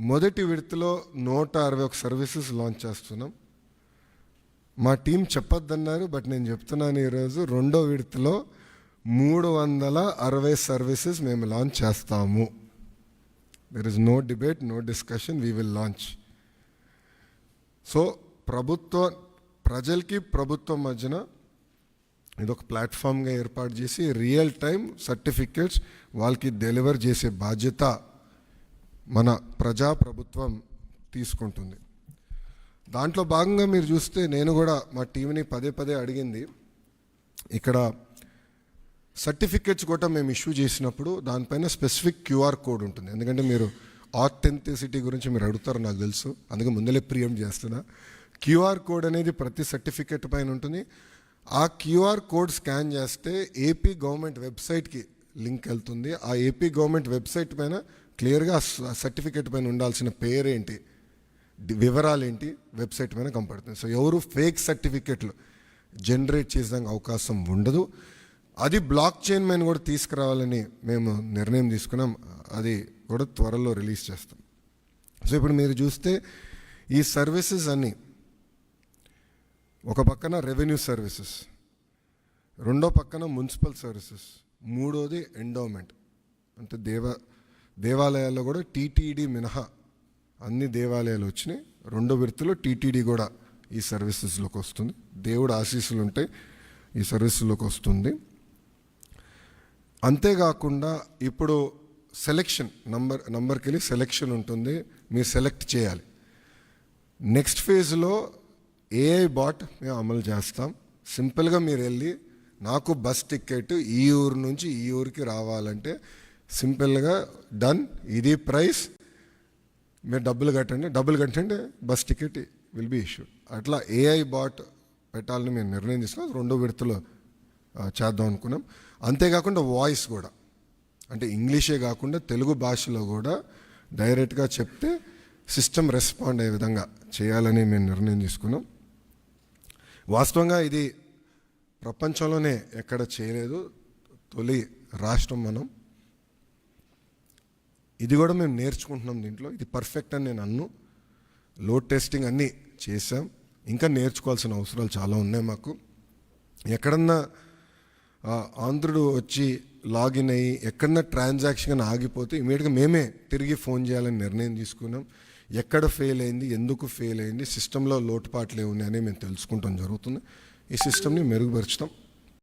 మొదటి విడతలో నూట అరవై ఒక సర్వీసెస్ లాంచ్ చేస్తున్నాం. మా టీం చెప్పొద్దన్నారు బట్ నేను చెప్తున్నాను ఈరోజు రెండో విడతలో మూడు వందల అరవై సర్వీసెస్ మేము లాంచ్ చేస్తాము. There is no debate no discussion we will launch so ప్రభుత్వ ప్రజలకి ప్రభుత్వం మధ్యన ఇది ఒక ప్లాట్ఫామ్గా ఏర్పాటు చేసి రియల్ టైం సర్టిఫికెట్స్ వాళ్ళకి డెలివర్ చేసే బాధ్యత మన ప్రజా ప్రభుత్వం తీసుకుంటుంది. దాంట్లో భాగంగా మీరు చూస్తే నేను కూడా మా టీంని పదే పదే అడిగింది. ఇక్కడ సర్టిఫికెట్స్ కూడా మేము ఇష్యూ చేసినప్పుడు దానిపైన స్పెసిఫిక్ క్యూఆర్ కోడ్ ఉంటుంది. ఎందుకంటే మీరు ఆథెంటిసిటీ గురించి మీరు అడుగుతారు నాకు తెలుసు. అందుకే ముందలే ప్రియం చేస్తున్నా. క్యూఆర్ కోడ్ అనేది ప్రతి సర్టిఫికెట్ పైన ఉంటుంది. ఆ క్యూఆర్ కోడ్ స్కాన్ చేస్తే ఏపీ గవర్నమెంట్ వెబ్సైట్కి లింక్ వెళ్తుంది. ఆ ఏపీ గవర్నమెంట్ వెబ్సైట్ పైన క్లియర్గా సర్టిఫికేట్ పైన ఉండాల్సిన పేరేంటి? డి- వివరాలు ఏంటి వెబ్సైట్ పైన కనపడుతుంది. సో ఎవరు ఫేక్ సర్టిఫికెట్లు జనరేట్ చేసేదానికి అవకాశం ఉండదు. అది బ్లాక్ చైన్ పైన కూడా తీసుకురావాలని మేము నిర్ణయం తీసుకున్నాం. అది కూడా త్వరలో రిలీజ్ చేస్తాం. సో ఇప్పుడు మీరు చూస్తే ఈ సర్వీసెస్ అన్నీ ఒక పక్కన రెవెన్యూ సర్వీసెస్ రెండో పక్కన మున్సిపల్ సర్వీసెస్ మూడోది ఎండోమెంట్. అంటే దేవ దేవాలయాల్లో కూడా టీటీడీ మినహా అన్ని దేవాలయాలు వచ్చినాయి. రెండో విడతలో టీటీడీ కూడా ఈ సర్వీసెస్లోకి వస్తుంది. దేవుడు ఆశీస్సులు ఉంటే ఈ సర్వీసుల్లోకి వస్తుంది. అంతేకాకుండా ఇప్పుడు సెలెక్షన్ నంబర్ నంబర్కి వెళ్ళి సెలెక్షన్ ఉంటుంది. మీరు సెలెక్ట్ చేయాలి. నెక్స్ట్ ఫేజ్లో ఏఐ బాట్ మేము అమలు చేస్తాం. సింపుల్గా మీరు వెళ్ళి నాకు బస్ టికెట్ ఈ ఊరు నుంచి ఈ ఊరికి రావాలంటే సింపుల్గా డన్. ఇది ప్రైస్. మీరు డబ్బులు కట్టండి. డబ్బులు కట్టండి bus ticket will be issued అట్లా ఏఐ బాట్ పెట్టాలని మేము నిర్ణయం తీసుకున్నాం. రెండో విడతలో చేద్దాం అనుకున్నాం. అంతేకాకుండా వాయిస్ కూడా. అంటే ఇంగ్లీషే కాకుండా తెలుగు భాషలో కూడా డైరెక్ట్గా చెప్తే సిస్టమ్ రెస్పాండ్ అయ్యే విధంగా చేయాలని మేము నిర్ణయం తీసుకున్నాం. వాస్తవంగా ఇది ప్రపంచంలోనే ఎక్కడ చేయలేదు. తొలి రాష్ట్రం మనం. ఇది కూడా మేము నేర్చుకుంటున్నాం దీంట్లో. ఇది పర్ఫెక్ట్ అని నేను అన్ను. లోడ్ టెస్టింగ్ అన్నీ చేసాం ఇంకా నేర్చుకోవాల్సిన అవసరాలు చాలా ఉన్నాయి మాకు. ఎక్కడన్నా ఆంధ్రుడు వచ్చి లాగిన్ అయ్యి ఎక్కడన్నా ట్రాన్సాక్షన్ ఆగిపోతే ఇమీడియట్గా మేమే తిరిగి ఫోన్ చేయాలని నిర్ణయం తీసుకున్నాం. ఎక్కడ ఫెయిల్ అయింది ఎందుకు ఫెయిల్ అయింది సిస్టంలో లోటుపాట్లు ఏమున్నాయని మేము తెలుసుకుంటాం జరుగుతుంది. ఈ సిస్టమ్ని మెరుగుపరచడం